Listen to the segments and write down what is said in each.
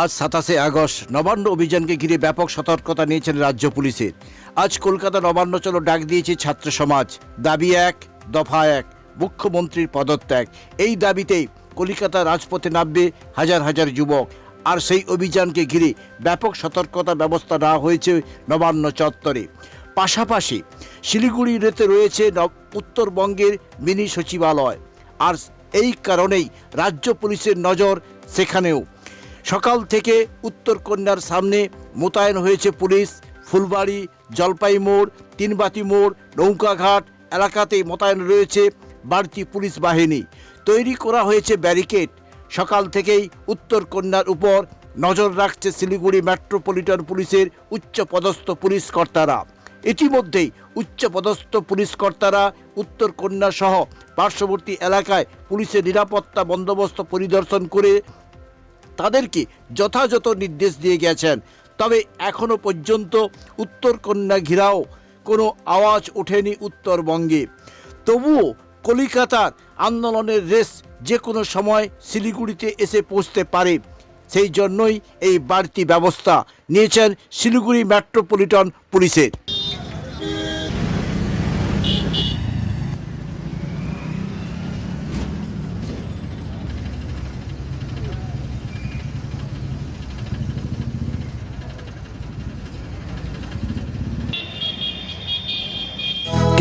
আজ সাতাশে আগস্ট, নবান্ন অভিযানকে ঘিরে ব্যাপক সতর্কতা নিয়েছেন রাজ্য পুলিশের আজ কলকাতা নবান্ন চলো ডাক দিয়েছে ছাত্র সমাজ। দাবি এক, দফা এক, মুখ্যমন্ত্রীর পদত্যাগ। এই দাবিতেই কলিকাতা রাজপথে নামবে হাজার হাজার যুবক। আর সেই অভিযানকে ঘিরে ব্যাপক সতর্কতা ব্যবস্থা নেওয়া হয়েছে নবান্ন চত্বরে। পাশাপাশি শিলিগুড়িতে রয়েছে উত্তরবঙ্গের মিনি সচিবালয়। আর এই কারণেই রাজ্য পুলিশের নজর সেখানেও। সকাল থেকে উত্তর কন্যার সামনে মোতায়েন হয়েছে পুলিশ। ফুলবাড়ি, জলপাই মোড়, তিনবাতি মোড়, নৌকাঘাট এলাকাতে মোতায়েন রয়েছে বাড়তি পুলিশ বাহিনী। তৈরি করা হয়েছে ব্যারিকেড। সকাল থেকেই উত্তর কন্যার উপর নজর রাখছে শিলিগুড়ি মেট্রোপলিটন পুলিশের উচ্চপদস্থ পুলিশ কর্তারা। ইতিমধ্যেই উচ্চপদস্থ পুলিশ কর্তারা উত্তরকন্যা সহ পার্শ্ববর্তী এলাকায় পুলিশের নিরাপত্তা বন্দোবস্ত পরিদর্শন করে তাদেরকে যথাযথ নির্দেশ দিয়ে গেছেন। তবে এখনও পর্যন্ত উত্তরকন্যা ঘিরাও কোনো আওয়াজ ওঠেনি উত্তরবঙ্গে। তবুও কলিকাতার আন্দোলনের রেস যে কোনো সময় শিলিগুড়িতে এসে পৌঁছতে পারে। সেই জন্যই এই বাড়তি ব্যবস্থা নিয়েছেন শিলিগুড়ি মেট্রোপলিটন পুলিশের।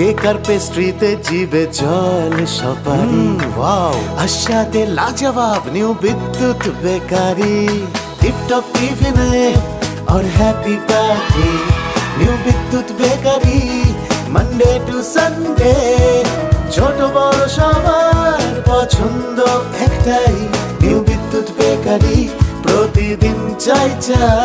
কেকার পেস্ট্রিতে জিবে জল সপারি ওয়াও আশাতে লাজবাব নিউ বিদ্যুৎ বেকারি টিপটপ টিফিনে और happy party new Bidyut bakery Monday to Sunday ছোট বড় সবার পছন্দ একটাই নিউ বিদ্যুৎ বেকারি প্রতিদিন চাই চাই